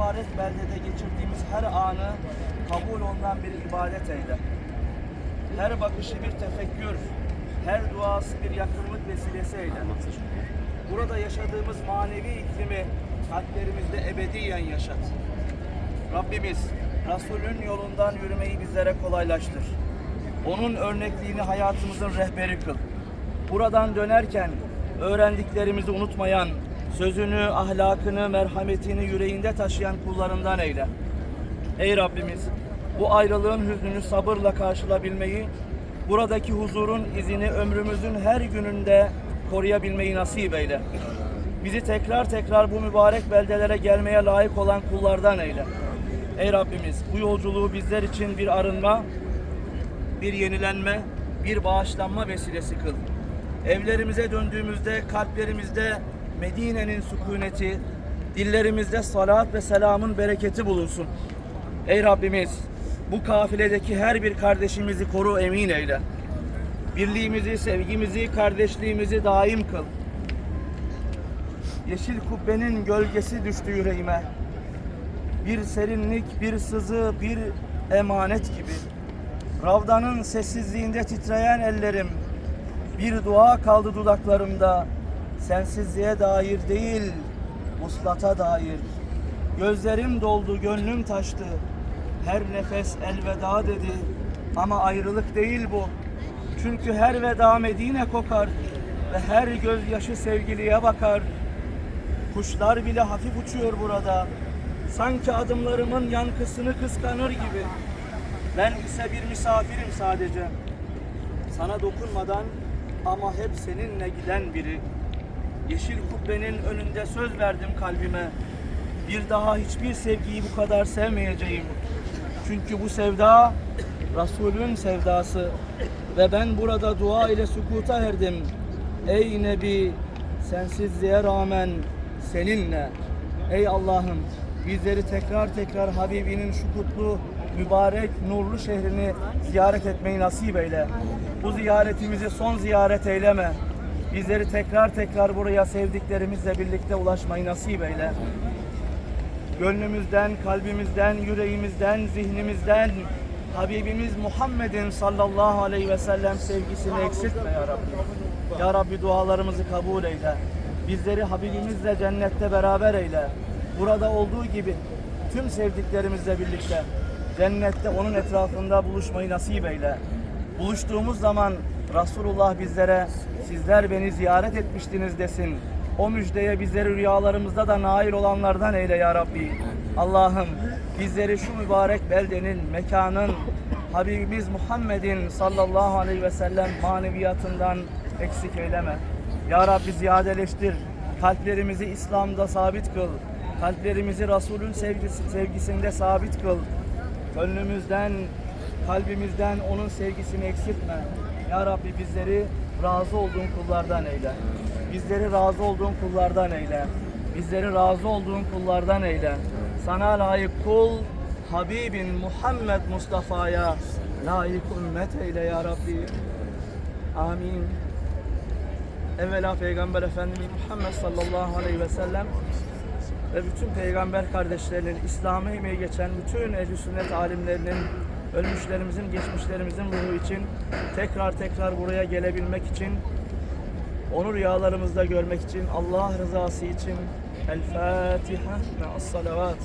mübarek beldede geçirdiğimiz her anı kabul olunan bir ibadet eyle. Her bakışı bir tefekkür, her duası bir yakınlık vesilesi eyle. Burada yaşadığımız manevi iklimi kalplerimizde ebediyen yaşat. Rabbimiz Resulün yolundan yürümeyi bizlere kolaylaştır. Onun örnekliğini hayatımızın rehberi kıl. Buradan dönerken öğrendiklerimizi unutmayan, sözünü, ahlakını, merhametini yüreğinde taşıyan kullarından eyle. Ey Rabbimiz, bu ayrılığın hüznünü sabırla karşılabilmeyi, buradaki huzurun izini ömrümüzün her gününde koruyabilmeyi nasip eyle. Bizi tekrar tekrar bu mübarek beldelere gelmeye layık olan kullardan eyle. Ey Rabbimiz, bu yolculuğu bizler için bir arınma, bir yenilenme, bir bağışlanma vesilesi kıl. Evlerimize döndüğümüzde kalplerimizde Medine'nin sükuneti, dillerimizde salat ve selamın bereketi bulunsun. Ey Rabbimiz, bu kafiledeki her bir kardeşimizi koru emin eyle. Birliğimizi, sevgimizi, kardeşliğimizi daim kıl. Yeşil kubbenin gölgesi düştü yüreğime. Bir serinlik, bir sızı, bir emanet gibi. Ravdanın sessizliğinde titreyen ellerim, bir dua kaldı dudaklarımda. Sensizliğe dair değil, vuslata dair. Gözlerim doldu, gönlüm taştı. Her nefes elveda dedi. Ama ayrılık değil bu. Çünkü her veda Medine kokar ve her gözyaşı sevgiliye bakar. Kuşlar bile hafif uçuyor burada. Sanki adımlarımın yankısını kıskanır gibi. Ben ise bir misafirim sadece. Sana dokunmadan ama hep seninle giden biri. Yeşil kubbenin önünde söz verdim kalbime. Bir daha hiçbir sevgiyi bu kadar sevmeyeceğim. Çünkü bu sevda Resulün sevdası ve ben burada dua ile sükuta erdim. Ey Nebi sensizliğe rağmen seninle. Ey Allah'ım bizleri tekrar tekrar Habibinin şu kutlu, mübarek, nurlu şehrini ziyaret etmeyi nasip eyle. Bu ziyaretimizi son ziyaret eyleme. Bizleri tekrar tekrar buraya sevdiklerimizle birlikte ulaşmayı nasip eyle. Gönlümüzden, kalbimizden, yüreğimizden, zihnimizden Habibimiz Muhammed'in sallallahu aleyhi ve sellem sevgisini eksiltme ya Rabbi. Ya Rabbi dualarımızı kabul eyle. Bizleri Habibimizle cennette beraber eyle. Burada olduğu gibi tüm sevdiklerimizle birlikte cennette onun etrafında buluşmayı nasip eyle. Buluştuğumuz zaman Resulullah bizlere sizler beni ziyaret etmiştiniz desin. O müjdeye bizleri rüyalarımızda da nail olanlardan eyle ya Rabbi. Allah'ım bizleri şu mübarek beldenin, mekanın, Habibimiz Muhammed'in sallallahu aleyhi ve sellem maneviyatından eksik eyleme. Ya Rabbi ziyadeleştir. Kalplerimizi İslam'da sabit kıl. Kalplerimizi Resulün sevgisi, sevgisinde sabit kıl. Gönlümüzden, kalbimizden onun sevgisini eksiltme. Ya Rabbi bizleri razı olduğun kullardan eyle. Bizleri razı olduğun kullardan eyle. Bizleri razı olduğun kullardan eyle. Sana layık kul, Habibin Muhammed Mustafa'ya layık ümmet eyle ya Rabbi. Amin. Evvela Peygamber Efendimiz Muhammed sallallahu aleyhi ve sellem ve bütün peygamber kardeşlerinin, İslam'a emeği geçen bütün ehl sünnet alimlerinin, ölmüşlerimizin, geçmişlerimizin ruhu için tekrar tekrar buraya gelebilmek için, onu rüyalarımızda görmek için, Allah rızası için El Fatiha ve salavat.